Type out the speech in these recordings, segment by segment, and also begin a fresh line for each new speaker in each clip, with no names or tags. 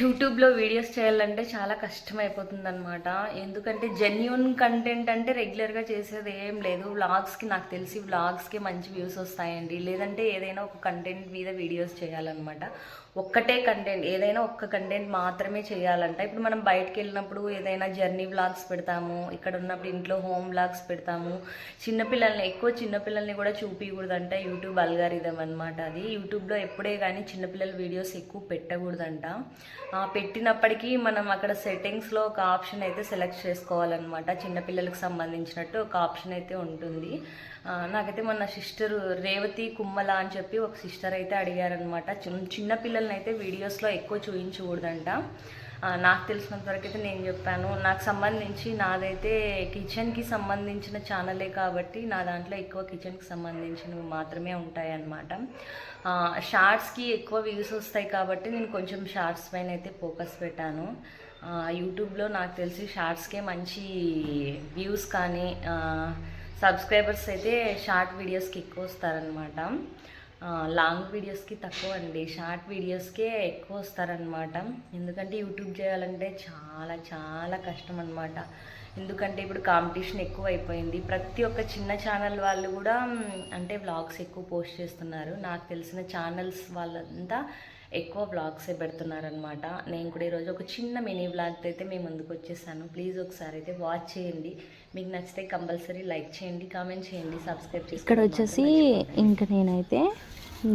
యూట్యూబ్లో వీడియోస్ చేయాలంటే చాలా కష్టమైపోతుంది అనమాట ఎందుకంటే జెన్యున్ కంటెంట్ అంటే రెగ్యులర్గా చేసేది ఏం లేదు. వ్లాగ్స్కి నాకు తెలిసి వ్లాగ్స్కి మంచి వ్యూస్ వస్తాయండి. లేదంటే ఏదైనా ఒక కంటెంట్ మీద వీడియోస్ చేయాలన్నమాట. ఒక్కటే కంటెంట్ ఏదైనా ఒక్క కంటెంట్ మాత్రమే చేయాలంట. ఇప్పుడు మనం బయటకు వెళ్ళినప్పుడు ఏదైనా జర్నీ వ్లాగ్స్ పెడతాము. ఇక్కడ ఉన్నప్పుడు ఇంట్లో హోమ్ వ్లాగ్స్ పెడతాము. చిన్నపిల్లల్ని ఎక్కువ చిన్నపిల్లల్ని కూడా చూపించకూడదంట యూట్యూబ్ అల్గారిదం అనమాట అది. యూట్యూబ్లో ఎప్పుడే కానీ చిన్నపిల్లల వీడియోస్ ఎక్కువ పెట్టకూడదంట. పెట్టినప్పటికీ మనం అక్కడ సెట్టింగ్స్లో ఒక ఆప్షన్ అయితే సెలెక్ట్ చేసుకోవాలన్నమాట. చిన్నపిల్లలకు సంబంధించినట్టు ఒక ఆప్షన్ అయితే ఉంటుంది. నాకైతే మన సిస్టర్ రేవతి కుమ్మల అని చెప్పి ఒక సిస్టర్ అయితే అడిగారనమాట చిన్న పిల్లల్ని అయితే వీడియోస్లో ఎక్కువ చూపించకూడదంట నాకు తెలిసినంత వరకు అయితే నేను చెప్పాను. నాకు సంబంధించి నాదైతే కిచెన్కి సంబంధించిన ఛానలే కాబట్టి నా దాంట్లో ఎక్కువ కిచెన్కి సంబంధించినవి మాత్రమే ఉంటాయి అన్నమాట షార్ట్స్కి ఎక్కువ వ్యూస్ వస్తాయి కాబట్టి నేను కొంచెం షార్ట్స్ పైన అయితే ఫోకస్ పెట్టాను. యూట్యూబ్లో నాకు తెలిసి షార్ట్స్కే మంచి వ్యూస్ కానీ సబ్స్క్రైబర్స్ అయితే షార్ట్ వీడియోస్కి ఎక్కువ వస్తారనమాట లాంగ్ వీడియోస్కి తక్కువ అండి. షార్ట్ వీడియోస్కే ఎక్కువ వస్తారనమాట ఎందుకంటే యూట్యూబ్ చేయాలంటే చాలా చాలా కష్టం అనమాట ఎందుకంటే ఇప్పుడు కాంపిటీషన్ ఎక్కువ అయిపోయింది ప్రతి ఒక్క చిన్న ఛానల్ వాళ్ళు కూడా అంటే వ్లాగ్స్ ఎక్కువ పోస్ట్ చేస్తున్నారు. నాకు తెలిసిన ఛానల్స్ వాళ్ళంతా ఎక్కువ వ్లాగ్సే పెడుతున్నారనమాట నేను కూడా ఈరోజు ఒక చిన్న మినీ వ్లాగ్ అయితే మేము ముందుకు వచ్చేసాను. ప్లీజ్ ఒకసారి అయితే వాచ్ చేయండి. మీకు నచ్చితే కంపల్సరీ లైక్ చేయండి కామెంట్ చేయండి సబ్స్క్రైబ్ చేసి
ఇక్కడ వచ్చేసి ఇంకా నేనైతే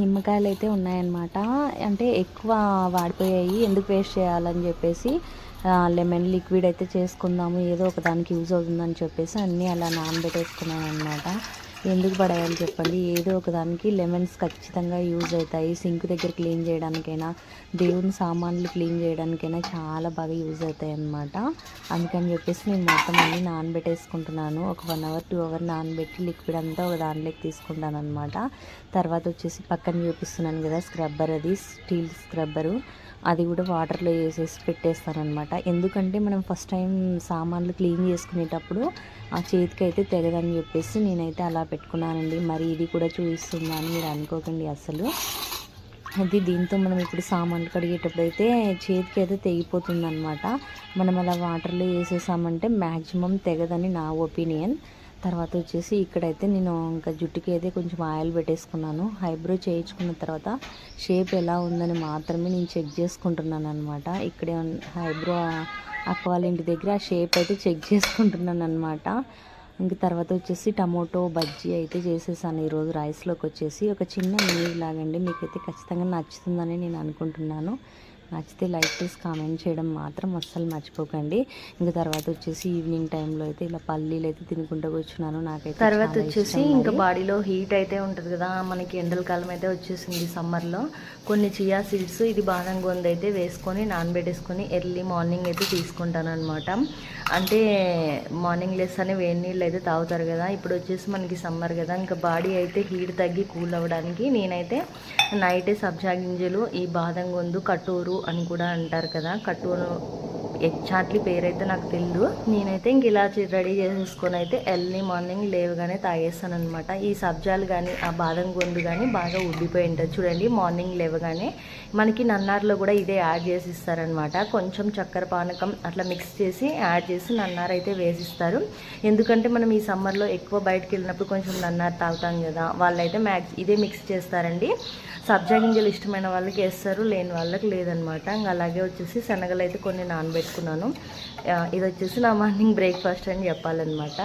నిమ్మకాయలు అయితే ఉన్నాయన్నమాట. అంటే ఎక్కువ వాడిపోయాయి ఎందుకు వేస్ట్ చేయాలని చెప్పేసి లెమన్ లిక్విడ్ అయితే చేసుకుందాము ఏదో ఒక దానికి యూజ్ అవుతుందని చెప్పేసి అన్నీ అలా నానబెట్టేసుకున్నాను అనమాట ఎందుకు పడాయని చెప్పండి. ఏదో ఒకదానికి లెమన్స్ ఖచ్చితంగా యూజ్ అవుతాయి. సింక్ దగ్గర క్లీన్ చేయడానికైనా దేవుని సామాన్లు క్లీన్ చేయడానికైనా చాలా బాగా యూజ్ అవుతాయి అన్నమాట. అందుకని చెప్పేసి నేను మొత్తం అన్ని నానబెట్టేసుకుంటున్నాను. ఒక వన్ అవర్ టూ అవర్ నానబెట్టి లిక్విడ్ అంతా ఒక దానిలోకి తీసుకుంటాను అనమాట తర్వాత వచ్చేసి పక్కన చూపిస్తున్నాను కదా స్క్రబ్బర్ అది స్టీల్ స్క్రబ్బరు. అది కూడా వాటర్లో వేసేసి పెట్టేస్తానమాట ఎందుకంటే మనం ఫస్ట్ టైం సామాన్లు క్లీన్ చేసుకునేటప్పుడు ఆ చేతికి అయితే తెగదని చెప్పేసి నేనైతే అలా పెట్టుకున్నానండి. మరి ఇది కూడా చూపిస్తుందని మీరు అనుకోకండి అసలు. అది దీంతో మనం ఇప్పుడు సామాన్లు కడిగేటప్పుడు అయితే చేతికి అయితే తెగిపోతుంది అనమాట మనం అలా వాటర్లో వేసేసామంటే మ్యాక్సిమం తెగదని నా ఒపీనియన్. తర్వాత వచ్చేసి ఇక్కడైతే నేను ఇంకా జుట్టుకి అయితే కొంచెం ఆయిల్ పెట్టేసుకున్నాను. హైబ్రో చేయించుకున్న తర్వాత షేప్ ఎలా ఉందని మాత్రమే నేను చెక్ చేసుకుంటున్నాను అనమాట ఇక్కడే హైబ్రో అక్క వాళ్ళ ఇంటి దగ్గర ఆ షేప్ అయితే చెక్ చేసుకుంటున్నాను అనమాట ఇంక తర్వాత వచ్చేసి టమోటో బజ్జీ అయితే చేసేసాను ఈరోజు రైస్లోకి వచ్చేసి. ఒక చిన్న నీళ్ళు లాగండి మీకైతే ఖచ్చితంగా నచ్చుతుందని నేను అనుకుంటున్నాను. నచ్చితే లైక్ చేసి కామెంట్ చేయడం మాత్రం అస్సలు మర్చిపోకండి. ఇంకా తర్వాత వచ్చేసి ఈవినింగ్ టైంలో అయితే ఇలా పల్లీలు అయితే తినుకుంటూ కూర్చున్నాను. నాకైతే
తర్వాత వచ్చేసి ఇంకా. బాడీలో హీట్ అయితే ఉంటుంది కదా మనకి ఎండల కాలం అయితే వచ్చేసింది సమ్మర్లో. కొన్ని చియా సీడ్స్ ఇది బాదం గొంతు అయితే వేసుకొని నానబెట్టేసుకొని ఎర్లీ మార్నింగ్ అయితే తీసుకుంటాను అనమాట అంటే మార్నింగ్ లెస్ అని వేడి నీళ్ళు అయితే తాగుతారు కదా ఇప్పుడు వచ్చేసి మనకి సమ్మర్ కదా ఇంకా బాడీ అయితే హీట్ తగ్గి కూల్ అవ్వడానికి నేనైతే నైటే సబ్జా గింజలు ఈ బాదం గొంతు కట్టూరు అని కూడా అంటారు కదా కట్టు ఎగ్జాక్ట్లీ పేరైతే నాకు తెలియదు నేనైతే ఇంక ఇలా రెడీ చేసేసుకొని అయితే ఎర్లీ మార్నింగ్ లేవగానే తాగేస్తాను అనమాట ఈ సబ్జాలు కానీ ఆ బాదం గొంతు కానీ బాగా ఉబ్బిపోయి ఉంటుంది. చూడండి మార్నింగ్ లేవగానే మనకి నన్నార్లో కూడా ఇదే యాడ్ చేసి ఇస్తారనమాట కొంచెం చక్కెర పానకం అట్లా మిక్స్ చేసి యాడ్ చేసి నన్నార అయితే వేసిస్తారు. ఎందుకంటే మనం ఈ సమ్మర్లో ఎక్కువ బయటకు వెళ్ళినప్పుడు కొంచెం నన్నార్ తాగుతాం కదా వాళ్ళైతే మ్యాక్స్ ఇదే మిక్స్ చేస్తారండి. సబ్జా గింజలు ఇష్టమైన వాళ్ళకి వేస్తారు లేని వాళ్ళకి లేదనమాట ఇంకా అలాగే వచ్చేసి శనగలు అయితే కొన్ని నాన్బెట్ ఆ, ఇది వచ్చేసి నా మార్నింగ్ బ్రేక్ఫాస్ట్ అని చెప్పాలన్నమాట.